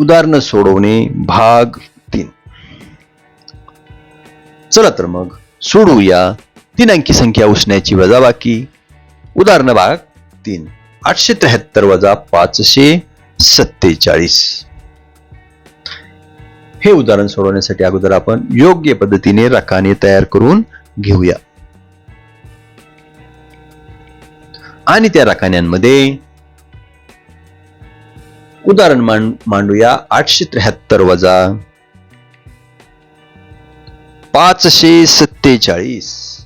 उदाहरण सोडवणे भाग तीन. चला तर मग सोडवूया. तीन अंकी संख्या उसण्याची वजाबाकी उदाहरण भाग तीन. आठशे त्र्याहत्तर वजा पाचशे सत्तेचाळीस. हे उदाहरण सोडवण्यासाठी अगोदर आपण योग्य पद्धतीने रकाने तयार करून घेऊया. आणि त्या रकान्यांमध्ये उदाहरण मांड मांडूया. आठशे त्र्याहत्तर वजा पाचशे सत्तेचाळीस.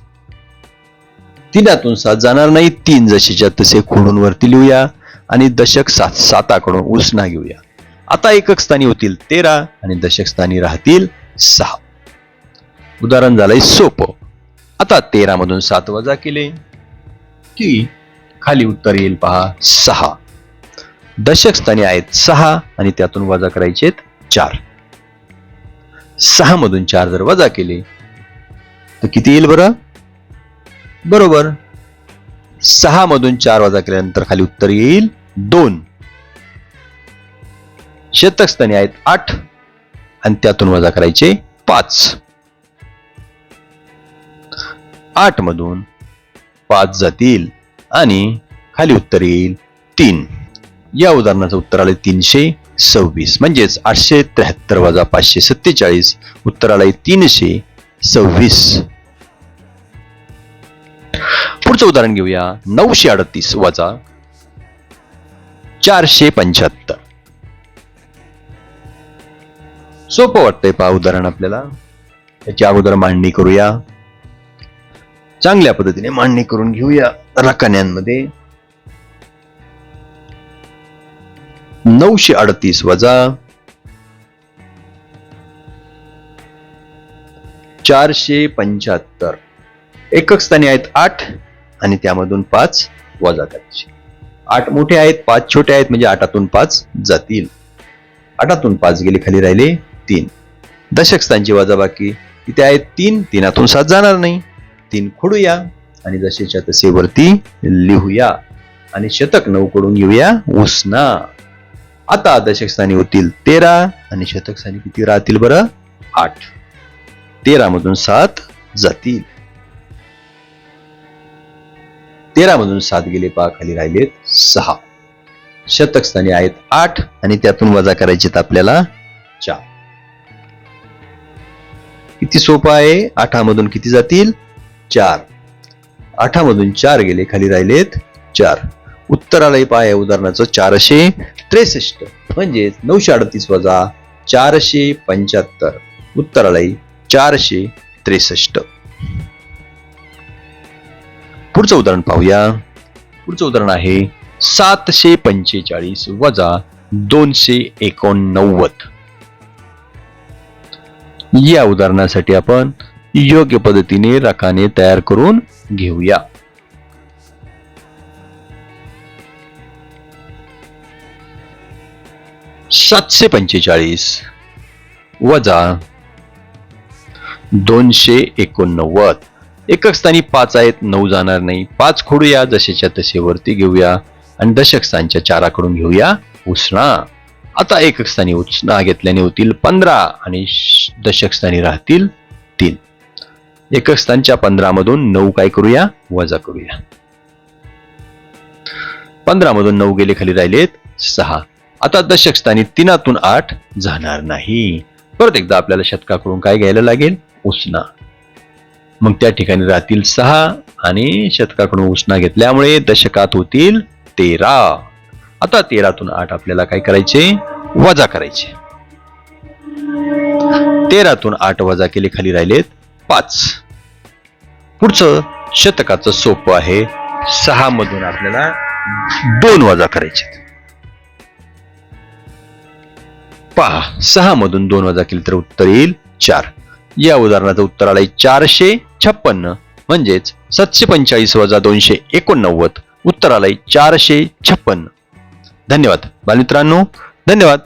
तीनातून सात जाणार नाही. तीन जशीच्या तसे खोडून वरती लिहूया आणि दशक सात साताकडून उसना घेऊया. आता एकक स्थानी होतील तेरा आणि दशक स्थानी राहतील सहा. उदाहरण झालंय सोपं. आता तेरा मधून सात वजा केले की खाली उत्तर येईल पहा सहा. दशक स्थानी आहेत सहा आणि त्यातून वजा करायचे चार. सहा मधून चार जर वजा केले तर किती येईल बरं? बरोबर. सहा मधून चार वजा केल्यानंतर खाली उत्तर येईल दोन. शतकस्थानी आहेत आठ आणि त्यातून वजा करायचे पाच. आठ मधून पाच जातील आणि खाली उत्तर येईल तीन. या उदाहरणाचं उत्तर आलं तीनशे सव्वीस. म्हणजेच आठशे त्र्याहत्तर वजा पाचशे सत्तेचाळीस. उत्तर आलंय तीनशे सव्वीस. पुढचं उदाहरण घेऊया. नऊशे अडतीस वजा चारशे पंच्याहत्तर. सोपं वाटतंय पहा उदाहरण आपल्याला. याची अगोदर मांडणी करूया. चांगल्या पद्धतीने मांडणी करून घेऊया रकान्यांमध्ये. नऊशे अडतीस वजा चारशे पंच्याहत्तर. एकक स्थानी आहेत आठ आणि त्यामधून पाच वजा करायचे आठ मोठे आहेत पाच छोटे आहेत म्हणजे आठातून पाच जातील. आठातून पाच गेले खाली राहिले तीन. दशक स्थानची वजाबाकी तिथे आहेत तीन तीनातून सात जाणार नाही. तीन खोडूया आणि जसेच्या तसे वरती लिहूया. आणि शतक नऊ कडून घेऊया उसना. आता दशक स्थानी होतील तेरा आणि शतक स्थानी किती राहतील बरं? आठ. तेरा मधून सात जातील. तेरा मधून सात गेले पा खाली राहिलेत सहा. शतक स्थानी आहेत आठ आणि त्यातून वजा करायचे आपल्याला चार. किती सोपं आहे? आठामधून किती जातील? चार. आठामधून चार गेले खाली राहिलेत चार. उत्तरालाही पाय उदाहरणाचं. चारशे त्रेसष्ट. म्हणजे नऊशे अडतीस वजा चारशे पंच्याहत्तर. उत्तरालाही चारशे त्रेसष्ट. पुढचं उदाहरण पाहूया. पुढचं उदाहरण आहे सातशे पंचेचाळीस वजा दोनशे एकोणनव्वद. या उदाहरणासाठी आपण योग्य पद्धतीने रकाने तयार करून घेऊया. सातशे पंचेचाळीस. वजा दोनशे एकोणनव्वद. एकक स्थानी पाच आहेत नऊ जाणार नाही. पाच खोडूया जसेच्या तसे वरती घेऊया आणि दशक स्थानच्या चाराकडून घेऊया उष्णा. आता एकक स्थानी उष्णा घेतल्याने होतील पंधरा आणि दशक स्थानी राहतील तीन. एकक स्थानच्या पंधरा मधून नऊ काय करूया? वजा करूया. पंधरा मधून नऊ गेले खाली राहिलेत सहा. आता दशकस्थानी तीनातून आठ जाणार नाही. परत एकदा आपल्याला शतकाकडून काय घ्यायला लागेल? उष्णा. मग त्या ठिकाणी राहतील सहा आणि शतकाकडून उष्णा घेतल्यामुळे दशकात होतील तेरा. आता तेरातून आठ आपल्याला काय करायचे? वजा करायचे. तेरातून आठ वजा केले खाली राहिलेत पाच. पुढचं शतकाचं सोपं आहे. सहा मधून आपल्याला दोन वजा करायचे पहा सहा मधून दोन वजा केली तर उत्तर येईल चार. या उदाहरणाचं उत्तर आलंय चारशे छप्पन्न म्हणजेच सातशे पंचेचाळीस वजा दोनशे एकोणनव्वद. उत्तर आलंय चारशे छप्पन्न. धन्यवाद. बालमित्रांनो धन्यवाद.